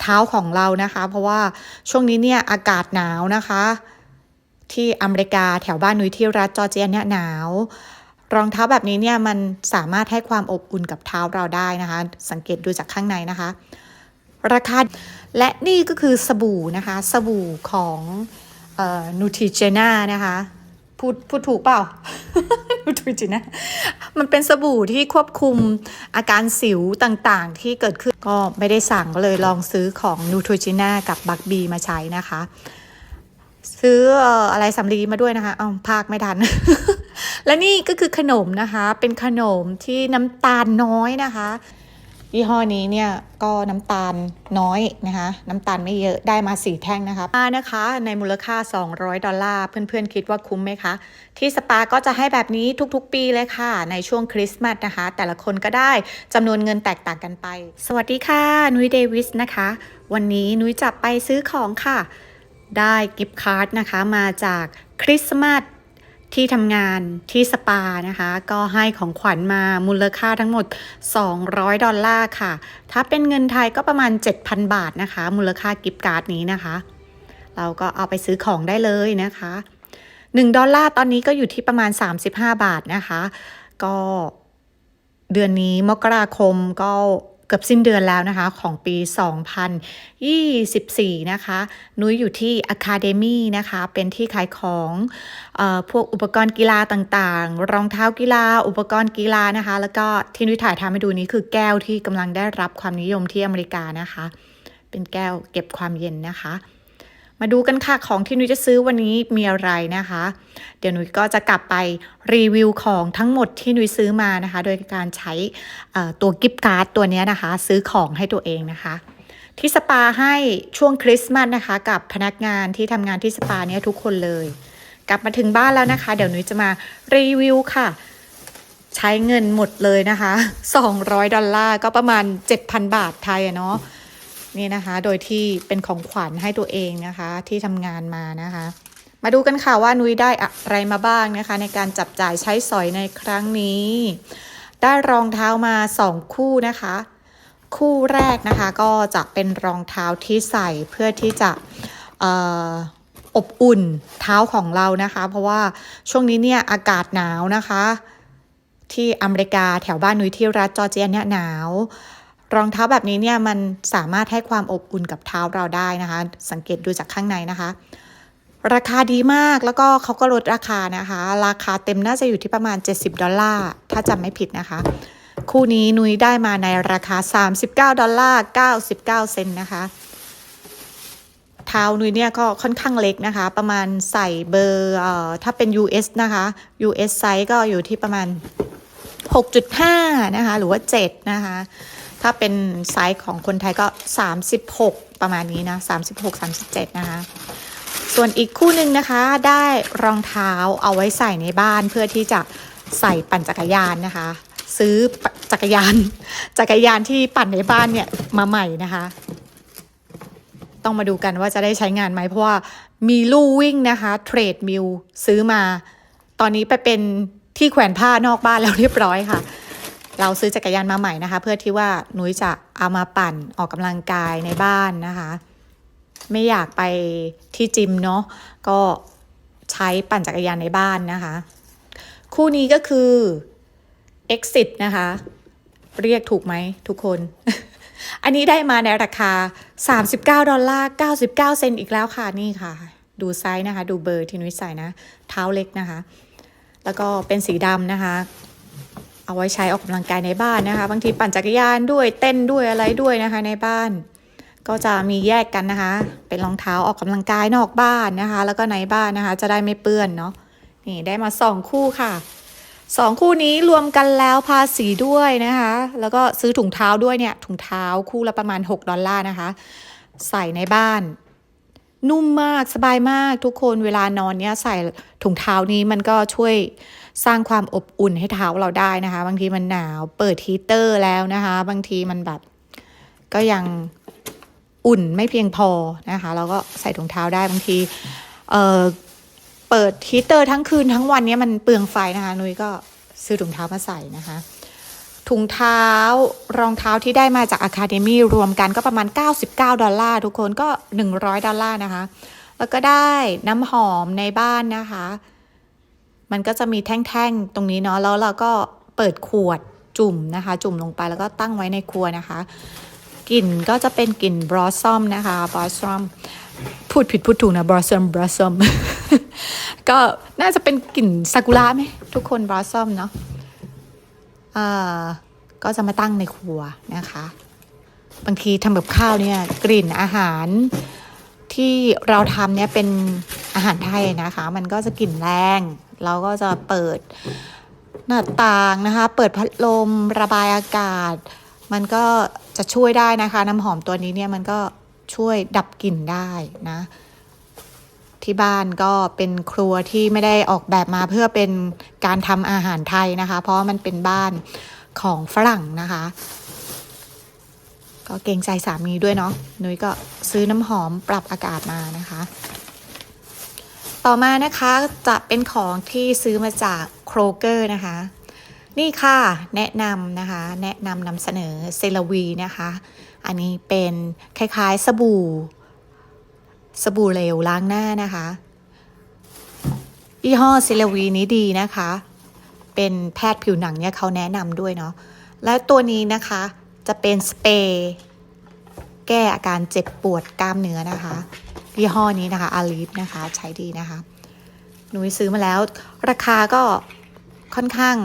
เท้าของเรานะคะ เพราะว่าช่วงนี้เนี่ยอากาศหนาวนะคะ ที่อเมริกาแถวบ้านนุ้ยที่รัฐจอร์เจียเนี่ยหนาว รองเท้าแบบนี้เนี่ยมันสามารถให้ความอบอุ่นกับเท้าเราได้นะคะ สังเกตดูจากข้างในนะคะ ราคาและนี่ก็คือสบู่นะคะ สบู่ของนูทริเจนานะคะ พูดพูดถูกเปล่านูทริเจนามันเป็นสบู่ที่ควบคุมอาการสิวต่างๆ ที่เกิดขึ้นก็ไม่ได้สั่งก็เลยลองซื้อของนูทริเจนากับบักบีมาใช้นะคะ ซื้อเอ่ออะไรสำลีมาด้วยนะคะเอาภาคไม่ทัน และนี่ก็คือขนมนะคะ เป็นขนมที่น้ำตาลน้อยนะคะ ยี่ห้อนี้เนี่ยก็น้ำตาลน้อยนะคะน้ำตาลไม่เยอะได้มาสี่แท่งนะคะมานะคะในมูลค่า 200 ดอลลาร์เพื่อนๆคิดว่าคุ้มไหมคะ ที่สปาก็จะให้แบบนี้ทุกๆ ปีเลยค่ะ ในช่วงคริสต์มาสนะคะ แต่ละคนก็ได้จำนวนเงินแตกต่างกันไป สวัสดีค่ะ นุ้ยเดวิสนะคะ วันนี้นุ้ยจะไปซื้อของค่ะ ได้กิฟต์การ์ดนะคะมาจากคริสต์มาส ที่ทำงานที่สปานะคะ ก็ให้ของขวัญมามูลค่าทั้งหมด 200 ดอลลาร์ค่ะ ถ้าเป็นเงินไทยก็ประมาณ 7,000 บาทนะคะ มูลค่ากิฟต์การ์ดนี้นะคะ เราก็เอาไปซื้อของได้เลยนะคะ 1 ดอลลาร์ตอนนี้ก็อยู่ที่ประมาณ 35 บาทนะคะ ก็เดือนนี้มกราคมก็ เกือบสิ้นเดือนแล้วนะคะ ของปี 2024 นะคะ นุ้ยอยู่ที่ Academy นะคะ เป็นที่ขายของออพวกอุปกรณ์กีฬาต่างๆ รองเท้ากีฬา อุปกรณ์กีฬานะคะ แล้วก็ที่นุ้ยถ่ายทำให้ดูนี้คือแก้วที่กำลังได้รับความนิยมที่อเมริกานะคะ เป็นแก้วเก็บความเย็นนะคะ มาดูกันค่ะของที่นุ้ยจะซื้อวันนี้มีอะไรนะคะ เดี๋ยวนุ้ยก็จะกลับไปรีวิวของทั้งหมดที่นุ้ยซื้อมานะคะ โดยการใช้ตัวกิฟต์การ์ดตัวนี้นะคะ ซื้อของให้ตัวเองนะคะ ที่สปาให้ช่วงคริสต์มาสนะคะ กับพนักงานที่ทำงานที่สปาเนี่ยทุกคนเลย กลับมาถึงบ้านแล้วนะคะ เดี๋ยวนุ้ยจะมารีวิวค่ะใช้เงินหมดเลยนะคะ 200 ดอลลาร์ก็ประมาณ 7,000 บาทไทยอะเนาะ นี่นะคะ โดยที่เป็นของขวัญให้ตัวเองนะคะ ที่ทำงานมานะคะ มาดูกันค่ะว่านุ้ยได้อะไรมาบ้างนะคะ ในการจับจ่ายใช้สอยในครั้งนี้ ได้รองเท้ามา 2 คู่นะคะ คู่แรกนะคะก็จะเป็นรองเท้าที่ใส่เพื่อที่จะเอ่ออบอุ่นเท้าของเรานะคะ เพราะว่าช่วงนี้เนี่ยอากาศหนาวนะคะ ที่อเมริกาแถวบ้านนุ้ยที่รัฐจอร์เจียเนี่ยหนาว รองเท้าแบบนี้เนี่ยมันสามารถให้ความอบอุ่นกับเท้าเราได้นะคะ สังเกตดูจากข้างในนะคะ ราคาดีมากแล้วก็เขาก็ลดราคานะคะ ราคาเต็มน่าจะอยู่ที่ประมาณ 70 ดอลลาร์ถ้าจำไม่ผิดนะคะ คู่นี้นุ้ยได้มาในราคา 39 ดอลลาร์99 เซนนะคะ เท้านุ้ยเนี่ยก็ค่อนข้างเล็กนะคะ ประมาณใส่เบอร์เอ่อถ้าเป็น US นะคะ US ไซส์ก็อยู่ที่ประมาณ 6.5 นะคะ หรือว่า 7 นะคะ ถ้าเป็นไซส์ของคนไทยก็ 36 ประมาณนี้นะ 36 37 นะคะ ส่วนอีกคู่หนึ่งนะคะได้รองเท้าเอาไว้ใส่ในบ้านเพื่อที่จะใส่ปั่นจักรยานนะคะ ซื้อจักรยาน จักรยานที่ปั่นในบ้านเนี่ยมาใหม่นะคะ ต้องมาดูกันว่าจะได้ใช้งานไหมเพราะว่ามีลู่วิ่งนะคะเทรดมิลซื้อมา ตอนนี้ไปเป็นที่แขวนผ้านอกบ้านแล้วเรียบร้อยค่ะ เราซื้อจักรยานมาใหม่นะคะ เพื่อที่ว่านุ้ยจะเอามาปั่นออกกำลังกายในบ้านนะคะ ไม่อยากไปที่จิมเนาะก็ใช้ปั่นจักรยานในบ้านนะคะ คู่นี้ก็คือ exit นะคะ เรียกถูกไหมทุกคน อันนี้ได้มาในราคา 39 ดอลลาร์99 เซนต์อีกแล้วค่ะนี่ค่ะ ดูไซส์นะคะ ดูเบอร์ที่นุ้ยใส่นะ เท้าเล็กนะคะ แล้วก็เป็นสีดำนะคะ เอาไว้ใช้ออกกำลังกายในบ้านนะคะ บางทีปั่นจักรยานด้วยเต้นด้วยอะไรด้วยนะคะในบ้าน ก็จะมีแยกกันนะคะ เป็นรองเท้าออกกำลังกายนอกบ้านนะคะ แล้วก็ในบ้านนะคะ จะได้ไม่เปื้อนเนาะนี่ได้มาสองคู่ค่ะสองคู่นี้รวมกันแล้วภาษีด้วยนะคะ แล้วก็ซื้อถุงเท้าด้วยเนี่ย ถุงเท้าคู่ละประมาณ 6 ดอลลาร์นะคะ ใส่ในบ้าน นุ่มมากสบายมากทุกคนเวลานอนเนี่ยใส่ถุงเท้านี้มันก็ช่วย สร้างความอบอุ่นให้เท้าเราได้นะคะ บางทีมันหนาวเปิดฮีเตอร์แล้วนะคะ บางทีมันแบบก็ยังอุ่นไม่เพียงพอนะคะ เราก็ใส่ถุงเท้าได้บางทีเออเปิดฮีเตอร์ทั้งคืนทั้งวันเนี้ยมันเปลืองไฟนะคะนุ้ยก็ซื้อถุงเท้ามาใส่นะคะถุงเท้ารองเท้าที่ได้มาจาก Academy รวมกันก็ประมาณ 99 ดอลลาร์ทุกคนก็ 100 ดอลลาร์นะคะ แล้วก็ได้น้ำหอมในบ้านนะคะ มันก็จะมีแท่งๆตรงนี้เนาะแล้วเราก็เปิดขวดจุ่มนะคะ จุ่มลงไปแล้วก็ตั้งไว้ในครัวนะคะกลิ่นก็จะเป็นกลิ่นบรอสซอมนะคะบรอสซอมพูดผิดพูดถูกนะบรอสซอมบรอสซอมก็น่าจะเป็นกลิ่นซากุระไหมทุกคนบรอสซอมเนาะอ่าก็จะมาตั้งในครัวนะคะ บางทีทำกับข้าวเนี่ยกลิ่นอาหารที่เราทำเนี่ยเป็นอาหารไทยนะคะ มันก็จะกลิ่นแรง เราก็จะเปิดหน้าต่างนะคะ เปิดพัดลมระบายอากาศ มันก็จะช่วยได้นะคะ น้ำหอมตัวนี้เนี่ยมันก็ช่วยดับกลิ่นได้นะ ที่บ้านก็เป็นครัวที่ไม่ได้ออกแบบมาเพื่อเป็นการทำอาหารไทยนะคะ เพราะมันเป็นบ้านของฝรั่งนะคะ ก็เกรงใจสามีด้วยเนาะนุ้ยก็ซื้อน้ำหอมปรับอากาศมานะคะ ต่อมานะคะจะเป็นของที่ซื้อมาจากโครเกอร์นะคะ นี่ค่ะแนะนำนะคะ แนะนำนำเสนอเซลวีนะคะ อันนี้เป็นคล้ายๆสบู่ สบู่เหลวล้างหน้านะคะยี่ห้อเซิลวีนี้ดีนะคะ เป็นแพทย์ผิวหนังเนี่ยเขาแนะนำด้วยเนาะแล้วตัวนี้นะคะจะเป็นสเปรย์แก้อาการเจ็บปวดกล้ามเนื้อนะคะ ยี่ห้อนี้นะคะอาลีฟนะคะใช้ดีนะคะหนูซื้อมาแล้ว ราคาก็ค่อนข้าง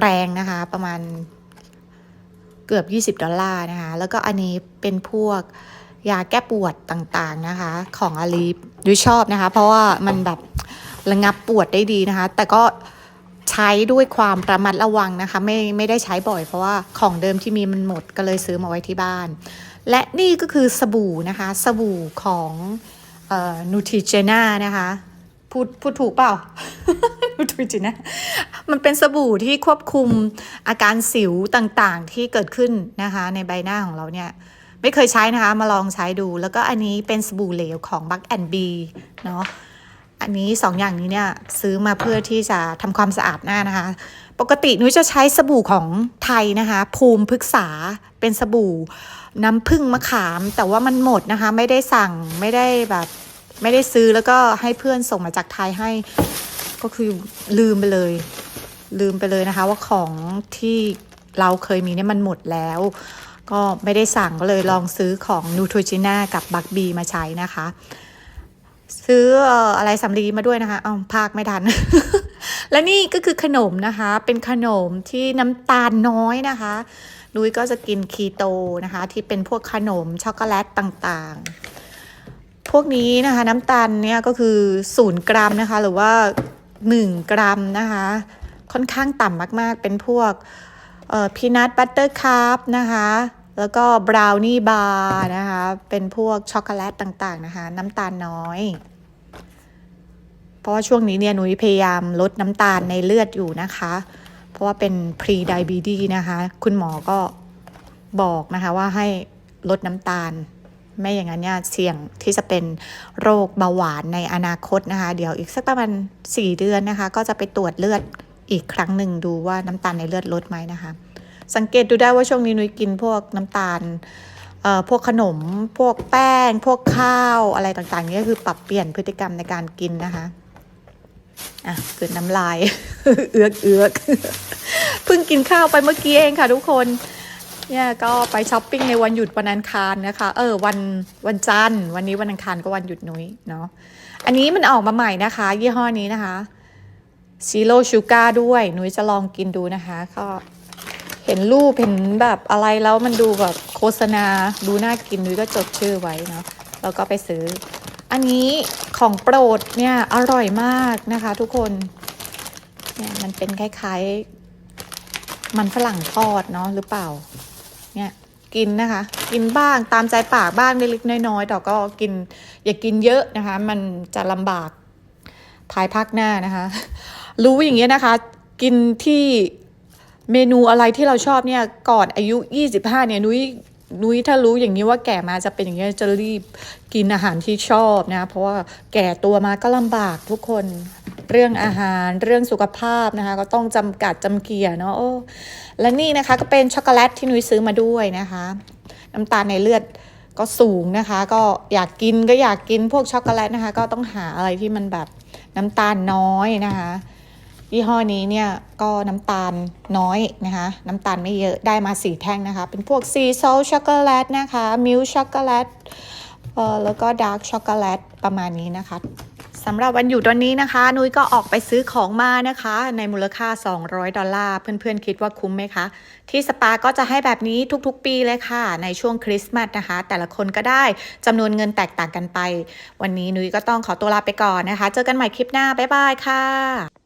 แรงนะคะ ประมาณเกือบ 20 ดอลลาร์นะคะ แล้วก็อันนี้เป็นพวกยาแก้ปวดต่างๆนะคะ ของอาลีฟดูชอบนะคะ เพราะว่ามันแบบระงับปวดได้ดีนะคะ แต่ก็ใช้ด้วยความระมัดระวังนะคะ ไม่ไม่ได้ใช้บ่อย เพราะว่าของเดิมที่มีมันหมดก็เลยซื้อมาไว้ที่บ้าน และนี่ก็คือสบู่นะคะ สบู่ของ นูทริเจนานะคะ พูดพูดถูกเปล่านูทริเจนามันเป็นสบู่ที่ควบคุมอาการสิวต่างๆที่เกิดขึ้นนะคะ ในใบหน้าของเราเนี่ย ไม่เคยใช้นะคะ มาลองใช้ดู แล้วก็อันนี้เป็นสบู่เหลวของ b u g and b เนาะอันนี้สองอย่างนี้เนี่ยซื้อมาเพื่อที่จะทำความสะอาดหน้านะคะ ปกตินุ้ยจะใช้สบู่ของไทยนะคะ ภูมิพฤกษาเป็นสบู่น้ำผึ้งมะขาม แต่ว่ามันหมดนะคะ ไม่ได้สั่งไม่ได้แบบไม่ได้ซื้อแล้วก็ให้เพื่อนส่งมาจากไทยให้ก็คือลืมไปเลย ลืมไปเลยนะคะ ว่าของที่เราเคยมีเนี่ยมันหมดแล้ว ก็ไม่ได้สั่งก็เลยลองซื้อของ n u t r i g e n a กับ b u g b e มาใช้นะคะ ซื้ออะไรสำลีมาด้วยนะคะเอาภาคไม่ทัน และนี่ก็คือขนมนะคะ เป็นขนมที่น้ำตาลน้อยนะคะนุ้ยก็จะกินคีโตนะคะ ที่เป็นพวกขนมช็อกโกแลตต่างๆ พวกนี้นะคะน้ำตาลเนี่ยก็คือศูนย์กรัมนะคะ หรือว่า 1 กรัมนะคะ ค่อนข้างต่ำมากๆ เป็นพวกพีนัทบัตเตอร์คัพนะคะแล้วก็บราวนี่บาร์นะคะ เป็นพวกช็อกโกแลตต่างๆนะคะ น้ำตาลน้อย เพราะว่าช่วงนี้เนี่ยนุ้ยพยายามลดน้ำตาลในเลือดอยู่นะคะ เพราะว่าเป็น pre diabetes นะคะ คุณหมอก็บอกนะคะว่าให้ลดน้ำตาล ไม่อย่างนั้นเนี่ยเสี่ยงที่จะเป็นโรคเบาหวานในอนาคตนะคะ เดี๋ยวอีกสักประมาณ 4 เดือนนะคะ ก็จะไปตรวจเลือดอีกครั้งหนึ่งดูว่าน้ำตาลในเลือดลดไหมนะคะ สังเกตดูได้ว่าช่วงนี้นุ้ยกินพวกน้ำตาลเอ่อพวกขนม พวกแป้ง พวกข้าวอะไรต่างๆนี่ก็คือปรับเปลี่ยนพฤติกรรมในการกินนะคะ อะเกิดน้ำลาย เอือกเอือกเพิ่งกินข้าวไปเมื่อกี้เองค่ะทุกคนเนี่ยก็ไปช้อปปิ้งในวันหยุดวันอังคารนะคะ เออวันวันจันทร์วันนี้วันอังคารก็วันหยุดนุ้ยเนาะอันนี้มันออกมาใหม่นะคะ ยี่ห้อนี้นะคะซีโร่ชูการ์ด้วยนุ้ยจะลองกินดูนะคะ ก็เห็นรูปเห็นแบบอะไรแล้วมันดูแบบโฆษณาดูน่ากินนุ้ยก็จดชื่อไว้เนาะแล้วก็ไปซื้อ อันนี้ ของโปรดเนี่ยอร่อยมากนะคะทุกคนเนี่ยมันเป็นคล้ายๆ มันฝรั่งทอดเนาะหรือเปล่า เนี่ยกินนะคะ กินบ้างตามใจปากบ้างเล็กๆน้อยๆแต่ก็กินอย่ากินเยอะนะคะ มันจะลำบากภายภาคหน้านะคะ รู้อย่างเงี้ยนะคะ กินที่เมนูอะไรที่เราชอบเนี่ยก่อนอายุ 25 เนี่ยนุ้ย นุ้ยถ้ารู้อย่างนี้ว่าแก่มาจะเป็นอย่างเงี้จะรีบกินอาหารที่ชอบนะ เพราะว่าแก่ตัวมาก็ลำบากทุกคนเรื่องอาหารเรื่องสุขภาพนะคะ ก็ต้องจำกัดจำเกียเนาะโอ้และนี่นะคะก็เป็นช็อกโกแลตที่นุ้ยซื้อมาด้วยนะคะ น้ำตาลในเลือดก็สูงนะคะ ก็อยากกินก็อยากกินพวกช็อกโกแลตนะคะ ก็ต้องหาอะไรที่มันแบบน้ำตาลน้อยนะคะ ยี่ห้อนี้เนี่ยก็น้ำตาลน้อยนะคะน้ำตาลไม่เยอะได้มาสีแท่งนะคะ เป็นพวกซีซลช็อกโกแลตนะคะมิลช็อกโกแลตเอ่อแล้วก็ดาร์กช็อกโกแลตประมาณนี้นะคะสำหรับวันหยุดวันนี้นะคะ นุ้ยก็ออกไปซื้อของมานะคะ ในมูลค่า 200 ดอลลาร์ เพื่อนๆ คิดว่าคุ้มไหมคะ ที่สปาก็จะให้แบบนี้ทุกๆ ปีเลยค่ะ ในช่วงคริสต์มาสนะคะ แต่ละคนก็ได้จำนวนเงินแตกต่างกันไป วันนี้นุ้ยก็ต้องขอตัวลาไปก่อนนะคะ เจอกันใหม่คลิปหน้า บ๊ายบายค่ะ